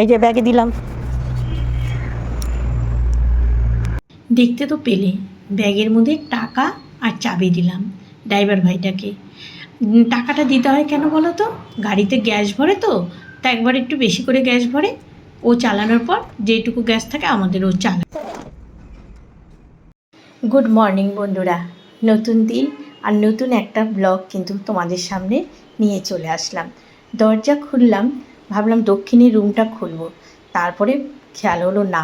এই যে ব্যাগে দিলাম। দেখতে তো পেলে, ব্যাগের মধ্যে টাকা আর চাবি দিলাম ড্রাইভার ভাইটাকে। টাকাটা দিতে হয় কেন বলো তো? গাড়িতে গ্যাস ভরে তো, তা একবার একটু বেশি করে গ্যাস ভরে, ও চালানোর পর যেটুকু গ্যাস থাকে আমাদের ও চালায় গুড মর্নিং বন্ধুরা, নতুন দিন আর নতুন একটা ব্লগ কিন্তু তোমাদের সামনে নিয়ে চলে আসলাম। দরজা খুললাম ভাবলাম দক্ষিণের রুমটা খুলবো। তারপরে খেয়াল হলো না,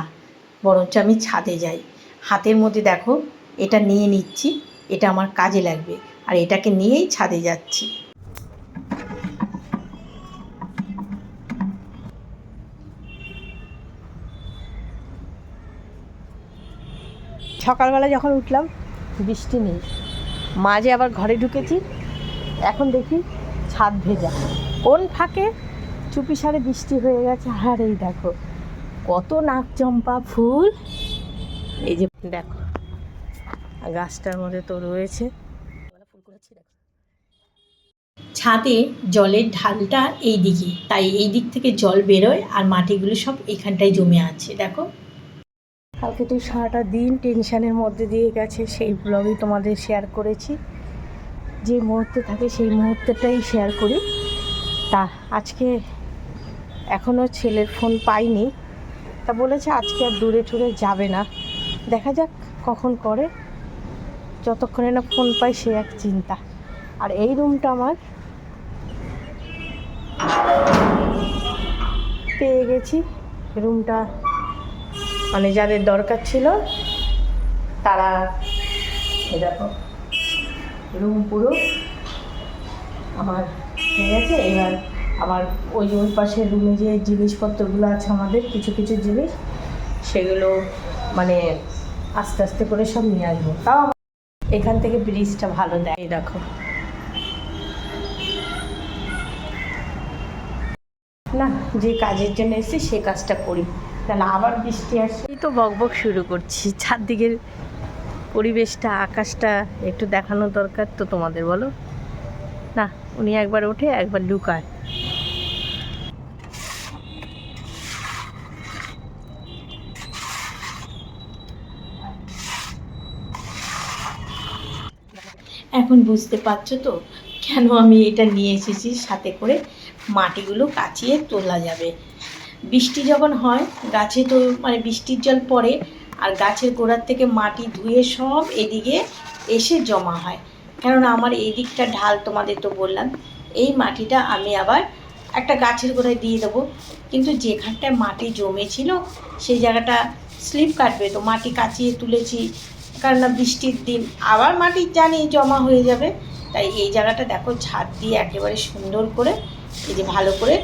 বরঞ্চ আমি ছাদে যাই। হাতের মধ্যে দেখো, এটা নিয়ে নিচ্ছি, এটা আমার কাজে লাগবে, আর এটাকে নিয়েই ছাদে যাচ্ছি। সকালবেলা যখন উঠলাম, বৃষ্টি নেই। মাঝে আবার ঘরে ঢুকেছি, এখন দেখি ছাদ ভেজা। কোন ফাঁকে চুপি সারে বৃষ্টি হয়ে গেছে। আর এই দেখো কত নাক চম্পা ফুল। এই যে দেখো গাছটার মধ্যে তো রয়েছে। ছাদে জলের ঢালটা এই দিকে তাই এই দিক থেকে জল বেরোয় আর মাটিগুলো সব এখানটায় জমে আছে দেখো। কালকে তো সারাটা দিন টেনশনের মধ্যে দিয়ে গেছে সেই ব্লগই তোমাদের শেয়ার করেছি। যে মুহূর্তে থাকে সেই মুহূর্তটাই শেয়ার করি। তা আজকে এখনও ছেলের ফোন পাইনি। তা বলেছে আজকে আর দূরে টুরে যাবে না। দেখা যাক কখন করে। যতক্ষণে না ফোন পাই সে এক চিন্তা। আর এই রুমটা আমার পেয়ে গেছি। রুমটা মানে যাদের দরকার ছিল, তারা দেখো, রুম পুরো আমার হয়ে গেছে। এবার আবার ওই ওই পাশের রুমে যে জিনিসপত্রগুলো আছে আমাদের, কিছু কিছু জিনিস, সেগুলো মানে আস্তে আস্তে করে সব নিয়ে আসব। তাও এখান থেকে ব্রিজটা ভালো দেয়। দেখো। না, যে কাজের জন্য এসেছি, সে কাজটা করি। তাহলে আবার বৃষ্টি আসে এই তো বকবক শুরু করছি। চারদিকের পরিবেশটা, আকাশটা একটু দেখানো দরকার তো তোমাদের, বলো? না, উনি একবার ওঠে, একবার লুকায়। এখন বুঝতে পারছ তো কেন আমি এটা নিয়ে এসেছি? সাথে করে মাটিগুলো কাচিয়ে তোলা যাবে। বৃষ্টি যখন হয়, গাছে তো মানে বৃষ্টির জল পড়ে, আর গাছের গোড়ার থেকে মাটি ধুয়ে সব এদিকে এসে জমা হয়। কেননা আমার এই দিকটা ঢাল তোমাদের তো বললাম, এই মাটিটা আমি আবার একটা গাছের গোড়ায় দিয়ে দেবো। কিন্তু যেখানটায় মাটি জমেছিল, সেই জায়গাটা স্লিপ কাটবে। তো মাটি কাচিয়ে তুলেছি কারণ বৃষ্টির দিন আবার মাটি জানি জমা হয়ে যাবে। তাই এই জায়গাটা দেখো ছাদ দিয়ে একেবারে সুন্দর করে এই যে ভালো করে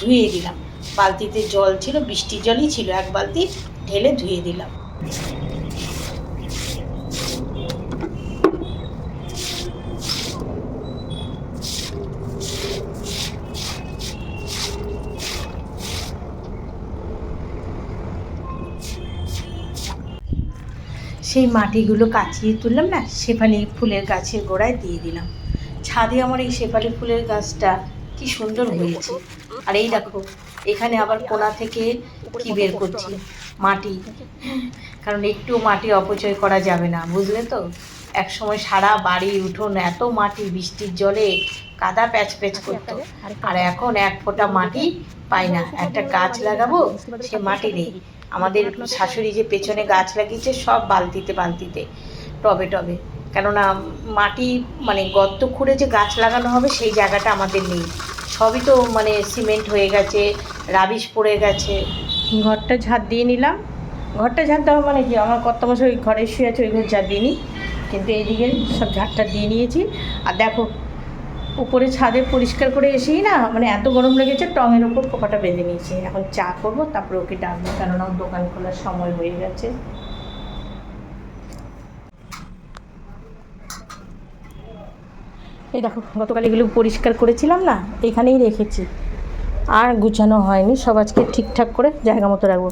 ধুয়ে দিলাম। বালতিতে জল ছিল, বৃষ্টির জলই ছিল, এক বালতি ঢেলে ধুয়ে দিলাম। সেই মাটিগুলো কাচিয়ে তুললাম না, শেফালি ফুলের গাছের গোড়ায় দিয়ে দিলাম। ছাদে আমার এই শেফালি ফুলের গাছটা কি সুন্দর হয়েছে। আর এই দেখো, এখানে আবার কোনা থেকে কি বের করছি? মাটি। কারণ একটু মাটি অপচয় করা যাবে না, বুঝলে তো? এক সময় সারা বাড়ি উঠোন এত মাটি, বৃষ্টির জলে কাদা প্যাচ প্যাচ করতো। আর এখন এক ফোঁটা মাটি পাই না। একটা গাছ লাগাবো, সে মাটি নেই। আমাদের শাশুড়ি যে পেছনে গাছ লাগিয়েছে সব বালতিতে বালতিতে টবে টবে। কেননা মাটি মানে গর্ত খুঁড়ে যে গাছ লাগানো হবে সেই জায়গাটা আমাদের নেই। সবই তো মানে সিমেন্ট হয়ে গেছে রাবিশ পড়ে গেছে। ঘরটা ঝাঁট দিয়ে নিলাম। ঘরটা ঝাঁট দেওয়া মানে কি? আমার কত মাসে ওই ঘরে শুয়ে আছে ওই ঘর ঝাঁট দিয়ে নিই কিন্তু এইদিকে সব ঝাঁটটা দিয়ে নিয়েছি। আর দেখো উপরে ছাদে পরিষ্কার করে এসেই না মানে এত গরম লেগেছে, টঙের ওপর খোপাটা বেঁধে নিয়েছি। এখন চা করব, তারপরে ওকে ডাকবো, কেননা ওর দোকান খোলার সময় হয়ে গেছে। এই দেখো, গতকাল এগুলো পরিষ্কার করেছিলাম না, এখানেই রেখেছি। আর গুছানো হয়নি, সব আজকে ঠিকঠাক করে জায়গা মতো রাখব।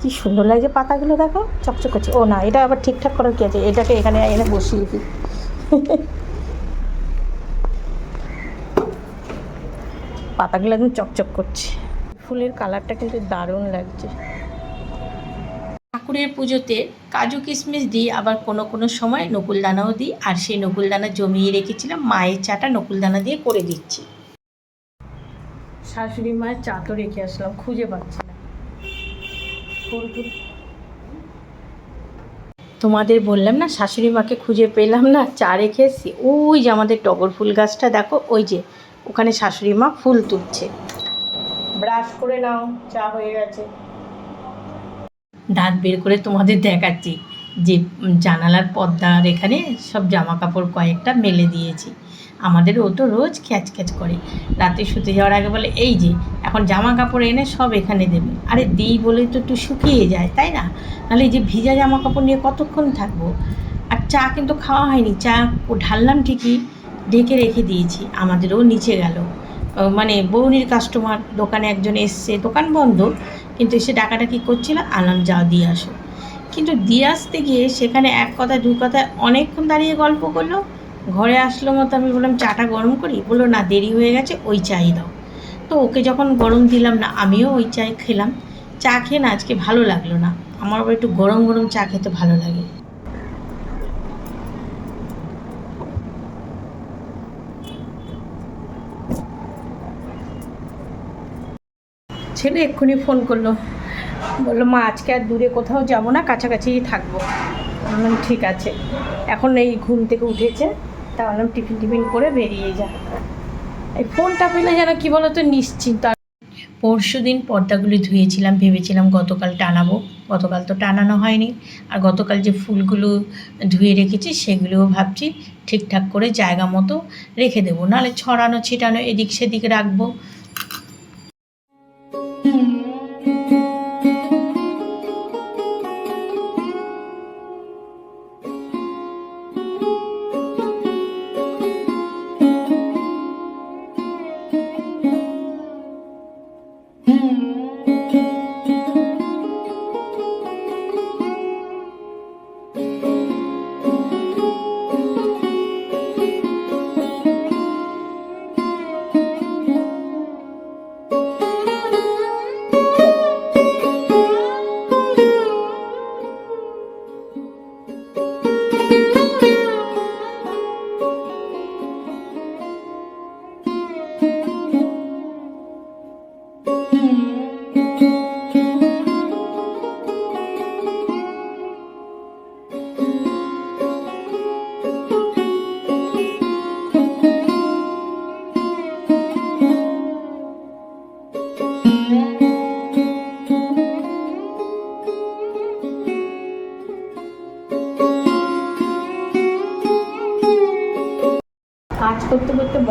কি সুন্দর লাগছে পাতাগুলো দেখো, চকচক করছে। ও না, এটা আবার ঠিকঠাক করার কি আছে? এটাকে এখানে এনে বসিয়ে দিই। পাতাগুলো একদম চকচক করছে। ফুলের কালারটা কিন্তু দারুণ লাগছে। ঠাকুরের পুজোতে কাজু কিশমিশ দিই আবার কোনো কোনো সময় নকুলদানাও দিই আর সেই নকুলদানা জমিয়ে রেখেছিলাম মায়ের চাটা নকুলদানা দিয়ে করে দিচ্ছি। শাশুড়ি মায়ের চা তো রেখে আসলাম খুঁজে পাচ্ছি না। ফুল ফুল তোমাদের বললাম না শাশুড়ি মাকে খুঁজে পেলাম না চা রেখে এসেছি। ওই যে আমাদের টগর ফুল গাছটা দেখো ওই যে ওখানে শাশুড়ি মা ফুল তুলছে। ব্রাশ করে নাও চা হয়ে গেছে। দাঁত বের করে তোমাদের দেখাচ্ছি যে জানালার পর্দার এখানে সব জামা কাপড় কয়েকটা মেলে দিয়েছি। আমাদের ও তো রোজ খ্যাচ খ্যাচ করে। রাতে শুতে যাওয়ার আগে বলে এই যে এখন জামা কাপড় এনে সব এখানে দেবে। আরে দিই বলেই তো একটু শুকিয়ে যায় তাই না? নাহলে এই যে ভিজা জামা কাপড় নিয়ে কতক্ষণ থাকব? আর চা কিন্তু খাওয়া হয়নি। চা ও ঢাললাম ঠিকই ঢেকে রেখে দিয়েছি, আমাদেরও নিচে গেল। মানে বৌনির কাস্টমার দোকানে একজন এসছে, দোকান বন্ধ, কিন্তু এসে ডাকাডাকি করছিল আলাম যাও দিয়ে আসো। কিন্তু দিয়ে আসতে গিয়ে সেখানে এক কথা দু কথায় অনেকক্ষণ দাঁড়িয়ে গল্প করল। ঘরে আসলো মতো আমি বললাম, চাটা গরম করি? বলল, না, দেরি হয়ে গেছে, ওই চাই দাও। তো ওকে যখন গরম দিলাম না, আমিও ওই চাই খেলাম। চা খেয়ে না আজকে ভালো লাগল না। আমার একটু গরম গরম চা খেতে ভালো লাগে। ছেলে এক্ষুনি ফোন করল। বলল, মা, আজকে আর দূরে কোথাও যাব না কাছাকাছিই থাকব। বললাম, ঠিক আছে। এখন এই ঘুম থেকে উঠেছে, তা বললাম, টিফিন টিফিন করে বেরিয়ে যা। এই ফোনটা পেলে যেন কি বলতো, নিশ্চিন্ত। আর পরশু দিন পর্দাগুলি ধুয়েছিলাম, ভেবেছিলাম গতকাল টানাবো। গতকাল তো টানানো হয়নি। আর গতকাল যে ফুলগুলো ধুয়ে রেখেছি, সেগুলোও ভাবছি ঠিকঠাক করে জায়গা মতো রেখে দেবো। নাহলে ছড়ানো ছিটানো এদিক সেদিক রাখব।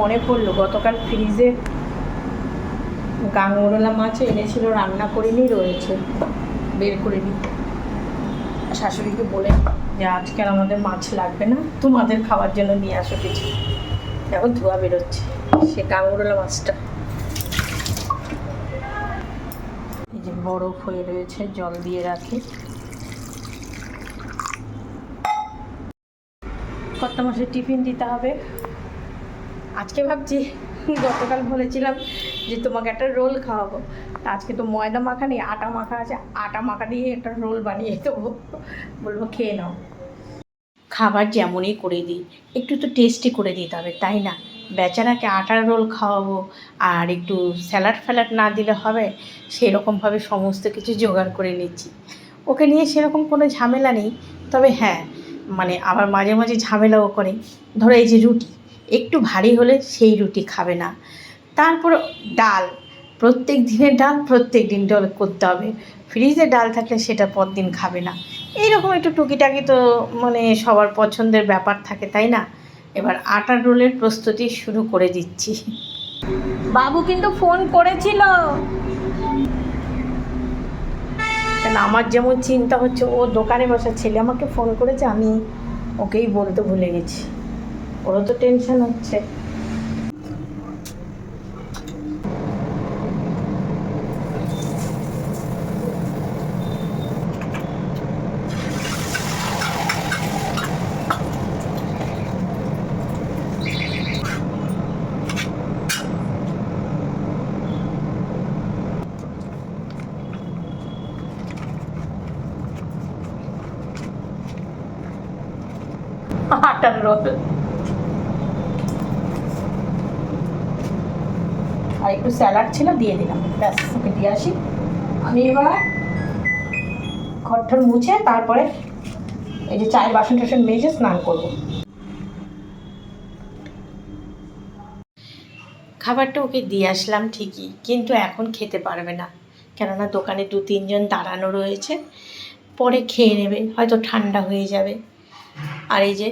মনে পড়ল, গতকাল ফ্রিজে গাঙ্গরোলা মাছ এনেছিল, রান্না করিনি, রয়েছে, বের করে শাশুড়িকে বলে, যে আজকে আমাদের মাছ লাগবে না, তোমাদের খাওয়ার জন্য নিয়ে আসো কিছু। এখন ধোয়া বেরোচ্ছে, সে গাঙ্গরোলা মাছটা। এই যে বরফ হয়ে রয়েছে, জল দিয়ে রাখি। কত মাসে টিফিন দিতে হবে? আজকে ভাবছি, গতকাল বলেছিলাম যে তোমাকে একটা রোল খাওয়াবো। আজকে তো ময়দা মাখা নেই, আটা মাখা আছে, আটা মাখা দিয়ে একটা রোল বানিয়ে দেবো। বলব, খেয়ে নাও। খাবার যেমনই করে দিই, একটু তো টেস্টি করে দিতে হবে, তাই না? বেচারাকে আটার রোল খাওয়াবো আর একটু স্যালাড ফ্যালাড না দিলে হবে, সেরকমভাবে সমস্ত কিছু জোগাড় করে নিচ্ছি। ওকে নিয়ে সেরকম কোনো ঝামেলা নেই, তবে হ্যাঁ মানে আবার মাঝে মাঝে ঝামেলাও করে। ধরো এই যে রুটি একটু ভারী হলে সেই রুটি খাবে না। তারপর ডাল প্রত্যেক দিনের ডাল প্রত্যেক দিন ডাল করতে হবে। ফ্রিজে ডাল থাকলে সেটা পরদিন খাবে না। এইরকম একটু টুকিটাকি তো মানে সবার পছন্দের ব্যাপার থাকে তাই না? এবার আটার রোলের প্রস্তুতি শুরু করে দিচ্ছি। বাবু কিন্তু ফোন করেছিল। আমার যেমন চিন্তা হচ্ছে ও দোকানে বসা ছেলে আমাকে ফোন করেছে আমি ওকেই বলতে ভুলে গেছি। ওরও তো টেনশন হচ্ছে। আটার রোল স্যালাড ছিল, দিয়ে দিলাম। ব্যাস, ওকে দিয়ে আসি। আমি এবার ঘরটার মুছে তারপরে এই যে চায়ের বাসন টাসন মেজে স্নান করব। খাবারটা ওকে দিয়ে আসলাম ঠিকই, কিন্তু এখন খেতে পারবে না। কেননা দোকানে দু, তিনজন দাঁড়ানো রয়েছে, পরে খেয়ে নেবে, হয়তো ঠান্ডা হয়ে যাবে। আর এই যে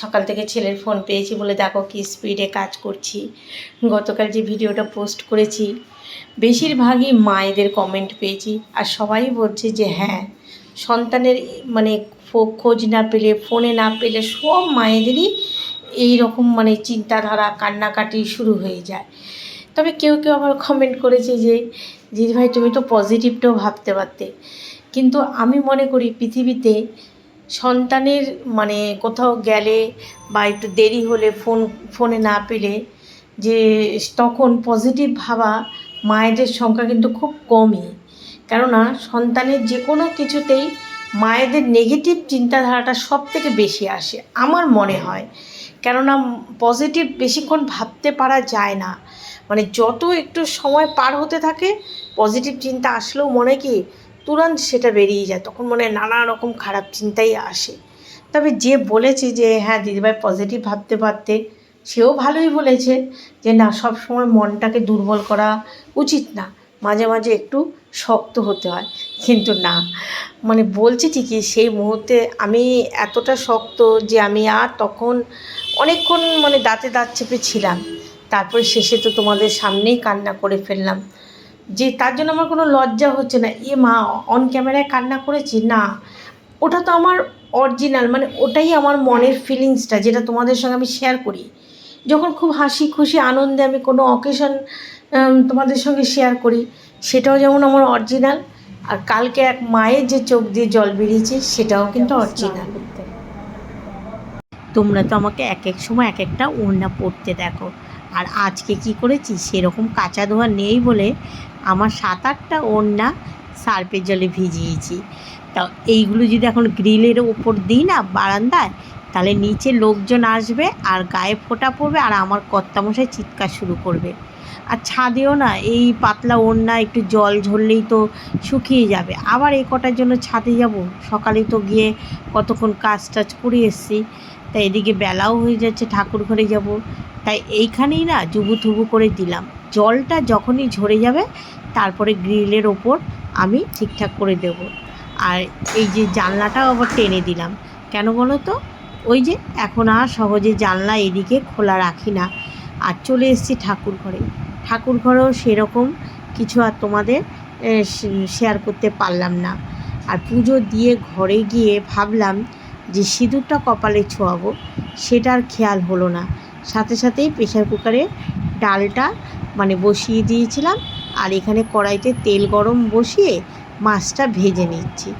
সকাল থেকে ছেলের ফোন পেয়েছি বলে দেখো কি স্পিডে কাজ করছি। গতকাল যে ভিডিওটা পোস্ট করেছি, বেশিরভাগই মায়েদের কমেন্ট পেয়েছি আর সবাই বলছে যে হ্যাঁ সন্তানের মানে খোঁজ না পেলে ফোনে না পেলে সব মায়েদেরই এই রকম মানে চিন্তাধারা, কান্নাকাটি শুরু হয়ে যায়। তবে কেউ কেউ আবার কমেন্ট করেছে যে দিদিভাই তুমি তো পজিটিভটাও ভাবতে পারতে। কিন্তু আমি মনে করি পৃথিবীতে সন্তানের মানে কোথাও গেলে বা একটু দেরি হলে ফোন, ফোনে না পেলে যে তখন পজিটিভ ভাবা মায়েদের সংখ্যা কিন্তু খুব কমই। কেননা সন্তানের যে কোনো কিছুতেই মায়েদের নেগেটিভ চিন্তাধারাটা সব থেকে বেশি আসে, আমার মনে হয়। কেননা পজিটিভ বেশিক্ষণ ভাবতে পারা যায় না। মানে যত একটু সময় পার হতে থাকে পজিটিভ চিন্তা আসলেও মনে কি তুরন্ত সেটা বেরিয়ে যায়, তখন মনে হয় নানা রকম খারাপ চিন্তাই আসে। তবে যে বলেছে যে হ্যাঁ দিদিভাই পজিটিভ ভাবতে পারতে সেও ভালোই বলেছে যে, না সব সময় মনটাকে দুর্বল করা উচিত না। মাঝে মাঝে একটু শক্ত হতে হয়, কিন্তু না। মানে বলছি ঠিকই, সেই মুহূর্তে আমি এতটা শক্ত যে, আমি আর তখন অনেকক্ষণ মানে দাঁতে দাঁত চেপে ছিলাম তারপরে শেষে তো তোমাদের সামনেই কান্না করে ফেললাম। যে তার জন্য আমার কোনো লজ্জা হচ্ছে না। এ মা অন ক্যামেরায় কান্না করেছি? না। ওটা তো আমার অরিজিনাল মানে ওটাই আমার মনের ফিলিংসটা যেটা তোমাদের সঙ্গে আমি শেয়ার করি। যখন খুব হাসি খুশি আনন্দে আমি কোনো অকেশন তোমাদের সঙ্গে শেয়ার করি সেটাও যেমন আমার অরিজিনাল আর কালকে এক মায়ের যে চোখ দিয়ে জল বেরিয়েছে সেটাও কিন্তু অরিজিনাল তোমরা তো আমাকে এক এক সময় এক একটা ওড়না পরতে দেখো। আর আজকে কি করেছি? সেরকম কাঁচা ধোয়া নেই বলে আমার সাত আটটা ওড়না সার্পের জলে ভিজিয়েছি। তা এইগুলো যদি এখন গ্রিলের ওপর দিই না বারান্দায়, তাহলে নিচে লোকজন আসবে আর গায়ে ফোঁটা পড়বে আর আমার কর্তামশাই চিৎকার শুরু করবে। আর ছাদেও না এই পাতলা ওড়না একটু জল ঝরলেই তো শুকিয়ে যাবে। আবার এই কটার জন্য ছাদে যাব? সকালে তো গিয়ে কতক্ষণ কাজ টাজ করে এসছি। তা এদিকে বেলাও হয়ে যাচ্ছে, ঠাকুর ঘরে যাব। তাই এইখানেই না জুবু থুবু করে দিলাম। জলটা যখনই ঝরে যাবে, তারপরে গ্রিলের ওপর আমি ঠিকঠাক করে দেব। আর এই যে জানলাটাও আবার টেনে দিলাম। কেন বলো তো? ওই যে এখন আর সহজে জানলা এদিকে খোলা রাখি না। আর চলে এসেছি ঠাকুর ঘরে। ঠাকুর ঘরেও সেরকম কিছু আর তোমাদের শেয়ার করতে পারলাম না। আর পুজো দিয়ে ঘরে গিয়ে ভাবলাম যে সিঁদুরটা কপালে ছোঁয়াবো, সেটার খেয়াল হলো না। সাথে সাথেই প্রেশার কুকারে ডালটা মানে বসিয়ে দিয়েছিলাম আর এখানে কড়াইতে তেল গরম বসিয়ে মাছটা ভেজে নিচ্ছি।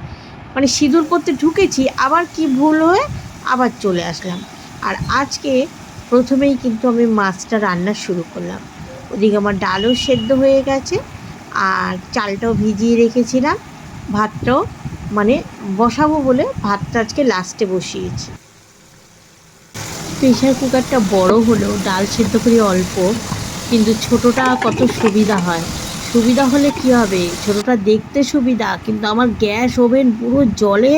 মানে সিঁদুর করতে ঢুকেছি, আবার কি ভুল হয়ে আবার চলে আসলাম। আর আজকে প্রথমেই কিন্তু আমি মাছটা রান্না শুরু করলাম। ওদিকে আমার ডালও সেদ্ধ হয়ে গেছে আর চালটাও ভিজিয়ে রেখেছিলাম। ভাতটাও মানে বসাবো বলে ভাতটা আজকে লাস্টে বসিয়েছি। প্রেশার কুকারটা বড় হলেও ডাল সেদ্ধ করি অল্প, কিন্তু ছোটোটা কত সুবিধা হয়। সুবিধা হলে কি হবে? ছোটোটা দেখতে সুবিধা, কিন্তু আমার গ্যাস ওভেন পুরো জলে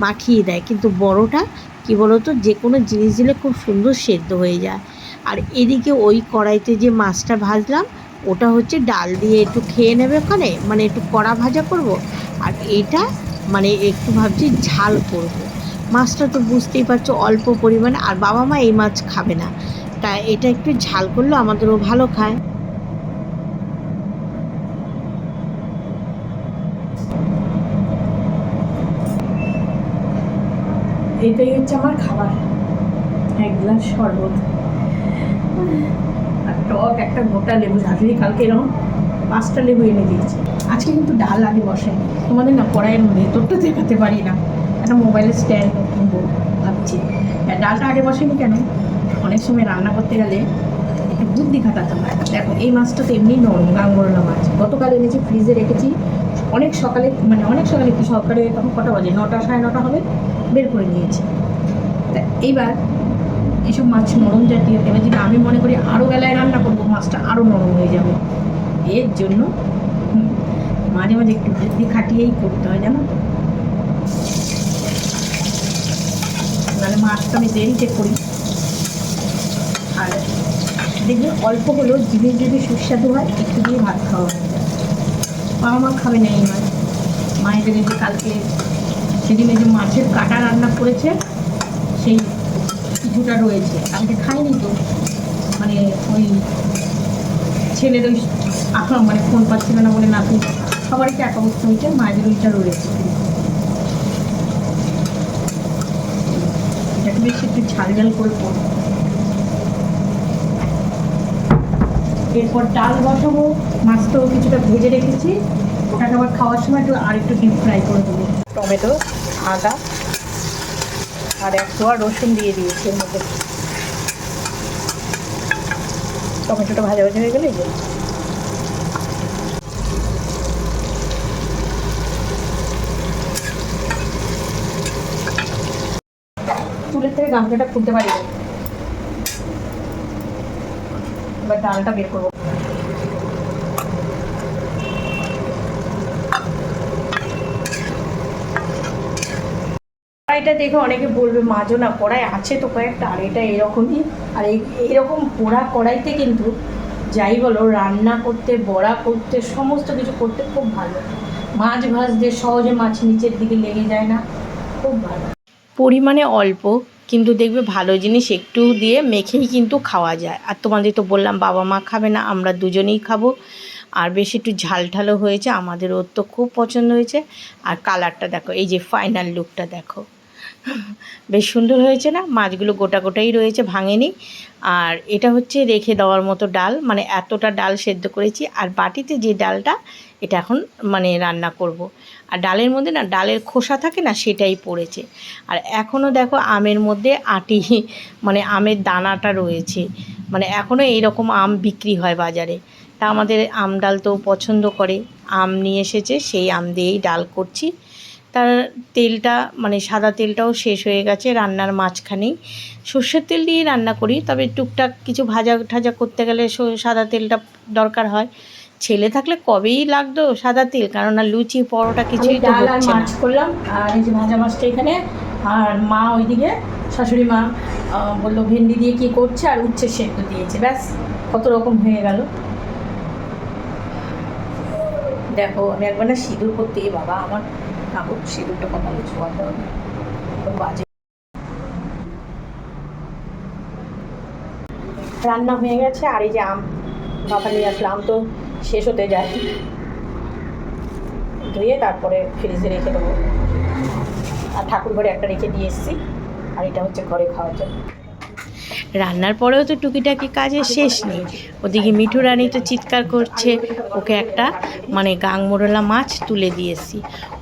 মাখিয়ে দেয়। কিন্তু বড়টা, কি বলতো যে কোনো জিনিস দিলে খুব সুন্দর সেদ্ধ হয়ে যায়। আর এদিকে ওই কড়াইতে যে মাছটা ভাজলাম, ওটা হচ্ছে ডাল দিয়ে একটু খেয়ে নেবে ওখানে মানে একটু কড়া ভাজা করব, আর এটা মানে একটু ভাবছি ঝাল করব। মাছটা তো বুঝতেই পারছ, অল্প পরিমাণে, আর বাবা মা এই মাছ খাবে না। তা এটা একটু ঝাল করলে, আমাদেরও ভালো খায়। এটাই হচ্ছে আমার খাবার। এক গ্লাস শরবত। আর টক, একটা গোটা লেবু, ঝাঁঝরি, কালকে এরকম পাঁচটা লেবু এনে দিয়েছে। আজকে কিন্তু ডাল আগে বসাইনি তোমাদের না কড়াইয়ের ভেতরটা দেখাতে পারি না। একটা মোবাইলের স্ট্যান্ড কিনবো ভাবছি। ডালটা আগে বসেনি কেন? অনেক সময় রান্না করতে গেলে একটু বুদ্ধি খাটাতে হয়। দেখো, এই মাছটা তো এমনি নরম, গাঙ্গরলা মাছ। গতকাল এনেছি, ফ্রিজে রেখেছি। অনেক সকালে মানে অনেক সকালে একটু সকালে তখন কটা বাজে? নটা, সাড়ে নটা হবে, বের করে নিয়েছি। তা এইবার এসব মাছ নরম জাতীয়, এবার যদি আমি মনে করি আরও বেলায় রান্না করব, মাছটা আরও নরম হয়ে যাবে। এর জন্য মাঝে মাঝে একটু বুদ্ধি খাটিয়েই করতে হয়, জানো? নাহলে মাছটা আমি দেরিতে করি। আর দেখবে অল্প হলেও জিনিস যদি সুস্বাদু হয়, একটু দিয়ে ভাত খাওয়া হয়ে যায়। বাবা মা খাবে না এই মাছ। মায়েদের এই যে কালকে সেদিনে যে মাছের কাটা রান্না করেছে, সেই কিছুটা রয়েছে। কালকে খাইনি তো। মানে ওই ছেলের ওই আঁকা মানে ফোন পাচ্ছিল না বলে নাকি সবারই তো এক অবস্থা হয়েছে মায়েদের ওইটা রয়েছে এটাকে বেশ একটু ঝাল করে করব এরপর ডাল বসাবো মাছ তো কিছুটা ভেজে রেখেছি। ওটাকে আবার খাওয়ার সময় একটু আর একটু ডিপ ফ্রাই করে দেবো টমেটো, আদা, আর এক দোয়া রসুন দিয়ে দিয়েছি এর মধ্যে। টমেটোটা ভাজা ভাজা হয়ে গেলে এই যে চুলের থেকে গামলাটা খুলতে পারি। এবার ডালটা বের করব। কড়াইটা দেখে, অনেকে বলবে, মাঝো না, কড়াই আছে তো কয়েকটা আর এটা এরকমই। আর এই, এইরকম পোড়া কড়াইতে কিন্তু, যাই বলো, রান্না করতে, বড়া করতে, সমস্ত কিছু করতে খুব ভালো। মাছ ভাজতে সহজে মাছ নিচের দিকে লেগে যায় না, খুব ভালো। পরিমাণে অল্প কিন্তু দেখবে ভালো জিনিস একটু দিয়ে মেখেই কিন্তু খাওয়া যায়। আর তোমাদের তো বললাম বাবা মা খাবে না, আমরা দুজনেই খাব। আর বেশ একটু ঝাল ঝালও হয়েছে আমাদের ওর তো খুব পছন্দ হয়েছে। আর কালারটা দেখো, এই যে ফাইনাল লুকটা দেখো। বেশ সুন্দর হয়েছে না? মাছগুলো গোটা গোটাই রয়েছে, ভাঙেনি। আর এটা হচ্ছে রেখে দেওয়ার মতো ডাল মানে এতটা ডাল সেদ্ধ করেছি। আর বাটিতে যে ডালটা এটা এখন মানে রান্না করব। আর ডালের মধ্যে না ডালের খোসা থাকে না সেটাই পড়েছে। আর এখনও দেখো আমের মধ্যে আটি মানে আমের দানাটা রয়েছে। মানে এখনও এইরকম আম বিক্রি হয় বাজারে। তা আমাদের আম ডাল তো পছন্দ করে। আম নিয়ে এসেছে, সেই আম দিয়েই ডাল করছি। তার তেলটা মানে সাদা তেলটাও শেষ হয়ে গেছে রান্নার মাঝখানেই। সর্ষের তেল দিয়ে রান্না করি, তবে টুকটাক কিছু ভাজা ঠাজা করতে গেলে সাদা তেলটা দরকার হয়। ছেলে থাকলে কবেই লাগতো সাদা তেল? কেননা লুচি পরোটা কিছুই তো হচ্ছে মাছ করলাম আর এই যে ভাজা মাছটা এখানে আর মা ওইদিকে শাশুড়ি মা বলল ভেন্ডি দিয়ে কি করছে আর উচ্ছে সেদ্ধ দিয়েছে। ব্যাস কত রকম হয়ে গেল। দেখো আমি একবার না সিঁদুর করতে বাবা আমার কাপড় সিঁদুরটা কপালে ছোঁয়াতে হবে। বাজে। রান্না হয়ে গেছে আর এই যে আম বাবা নিয়ে আসলে আম তো শেষ হতে যায়। ধুয়ে তারপরে ফ্রিজে রেখে দেবো। আর ঠাকুর ঘরে একটা রেখে দিয়ে এসেছি। আর এটা হচ্ছে ঘরে খাওয়ার জন্য। রান্নার পরেও তো টুকিটাকি কাজের শেষ নেই। ওদিকে মিঠু রানী তো চিৎকার করছে, ওকে একটা মানে গাংমোরলা মাছ তুলে দিয়েছি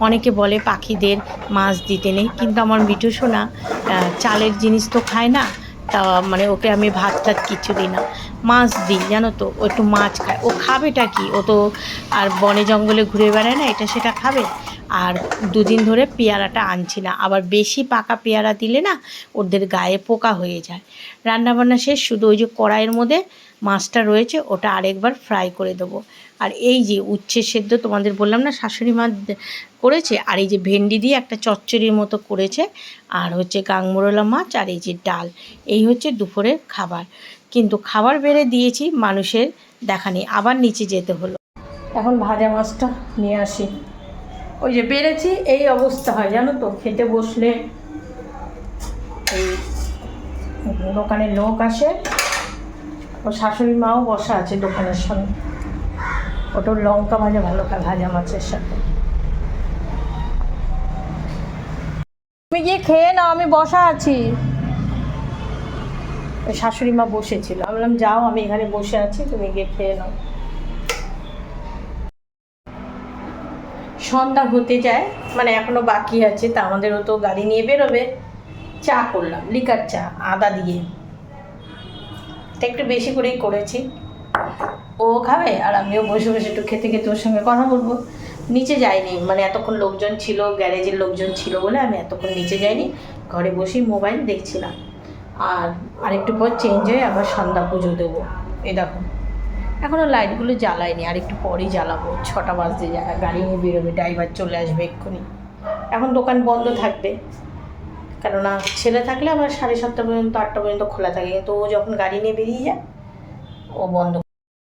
অনেকে বলে পাখিদের মাছ দিতে নেই, কিন্তু আমার মিঠু সোনা চালের জিনিস তো খায় না তা মানে ওকে আমি ভাত টাত কিছু দিই না, মাছ দিই, জানো তো, ও একটু মাছ খায়। ও খাবেটা কি? ও তো আর বনে জঙ্গলে ঘুরে বেড়ায় না, এটা সেটা খাবে? আর দুদিন ধরে পেয়ারাটা আনছি না, আবার বেশি পাকা পেয়ারা দিলে না ওদের গায়ে পোকা হয়ে যায়। রান্নাবান্না শেষ, শুধু ওই যে কড়াইয়ের মধ্যে মাছটা রয়েছে, ওটা আরেকবার ফ্রাই করে দেবো। আর এই যে উচ্ছে সেদ্ধ তোমাদের বললাম না, শাশুড়ি মা করেছে, আর এই যে ভেন্ডি দিয়ে একটা চচ্চড়ির মতো করেছে, আর হচ্ছে গাংমোরলা মাছ, আর এই যে ডাল, এই হচ্ছে দুপুরের খাবার। কিন্তু খাবার বেড়ে দিয়েছি, মানুষের দেখা নেই, আবার নিচে যেতে হলো। এখন ভাজা মাছটা নিয়ে আসি। ওই যে বেড়েছি, এই অবস্থা হয়, জানো তো, খেতে বসলে এই দোকানের লোক আসে, ও শাশুড়ি মাও বসা আছে দোকানের সামনে ওটার লঙ্কা ভাজা, ভালো খায় ভাজা মাছের সাথে। তুমি গিয়ে খেয়ে নাও, আমি বসা আছি। শাশুড়ি মা বসেছিল। আমি বললাম, যাও, আমি এখানে বসে আছি, তুমি গিয়ে খেয়ে নাও। সন্ধ্যা হতে যায় মানে এখনও বাকি আছে, তা আমাদেরও তো গাড়ি নিয়ে বেরোবে। চা করলাম, লিকার চা, আদা দিয়ে। তা একটু বেশি করেই করেছি। ও খাবে আর আমিও বসে বসে একটু খেতে খেতে ওর সঙ্গে কথা বলব। নিচে যাইনি মানে এতক্ষণ লোকজন ছিল, গ্যারেজের লোকজন ছিল বলে আমি এতক্ষণ নিচে যাইনি। ঘরে বসেই মোবাইল দেখছিলাম। আর আরেকটু পর চেঞ্জ হয়ে আবার সন্ধ্যা পুজো দেবো। এই দেখো এখনও লাইটগুলো জ্বালায়নি, আর একটু পরেই জ্বালাবো। ছটা বাজতে যায় গাড়ি নিয়ে বেরোবে ড্রাইভার চলে আসবে এক্ষুনি। এখন দোকান বন্ধ থাকবে, কেননা ছেলে থাকলে আবার সাড়ে সাতটা পর্যন্ত, আটটা পর্যন্ত খোলা থাকে, কিন্তু ও যখন গাড়ি নিয়ে বেরিয়ে যায়, ও বন্ধ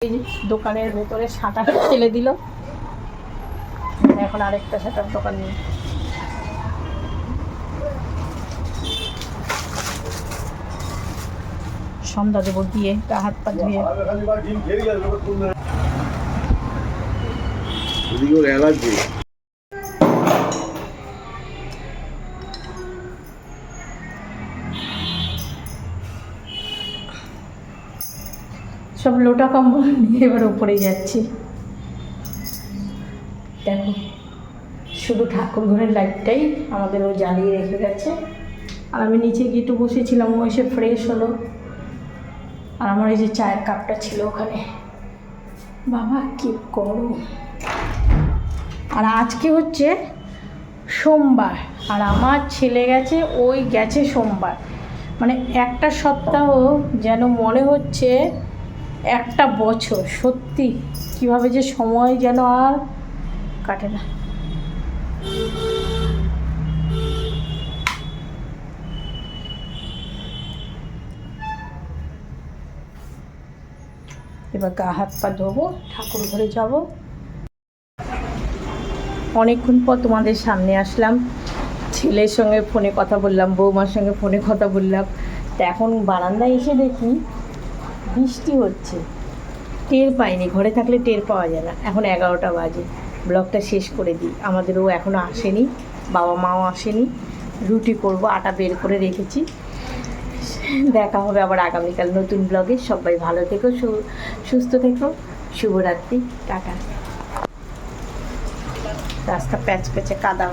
এই দোকানের ভেতরে সাঁটার ফেলে দিল। এখন আরেকটা সাঁটার দোকান নেই। সন্ধ্যা দেবো গিয়ে গা হাত পা ধুয়ে। অ্যালার্জি সব লোটা কম্বল নিয়ে এবার উপরে যাচ্ছি। দেখো, শুধু ঠাকুর ঘরের লাইটটাই আমাদের ও জ্বালিয়ে রেখে গেছে। আর আমি নিচে গিয়ে একটু বসেছিলাম, ও এসে ফ্রেশ হলো। আর আমার এই যে চায়ের কাপটা ছিল ওখানে। বাবা, কি গরম। আর আজকে হচ্ছে সোমবার, আর আমার ছেলে গেছে, ওই গেছে সোমবার। মানে একটা সপ্তাহ যেন মনে হচ্ছে একটা বছর, সত্যি, কীভাবে যে সময় যেন আর কাটে না। এবার গা হাত পা ধোবো, ঠাকুর ঘরে যাব। অনেকক্ষণ পর তোমাদের সামনে আসলাম। ছেলের সঙ্গে ফোনে কথা বললাম, বৌমার সঙ্গে ফোনে কথা বললাম। তো এখন বারান্দায় এসে দেখি বৃষ্টি হচ্ছে। টের পাইনি, ঘরে থাকলে টের পাওয়া যায় না। এখন এগারোটা বাজে। ব্লগটা শেষ করে দিই। আমাদেরও এখনও আসেনি, বাবা মাও আসেনি। রুটি করব, আটা বের করে রেখেছি। দেখা হবে আবার আগামীকাল নতুন ব্লগে। সবাই ভালো থেকো সুস্থ থেকো। শুভরাত্রি। টাটা। রাস্তা প্যাচ প্যাচে কাদা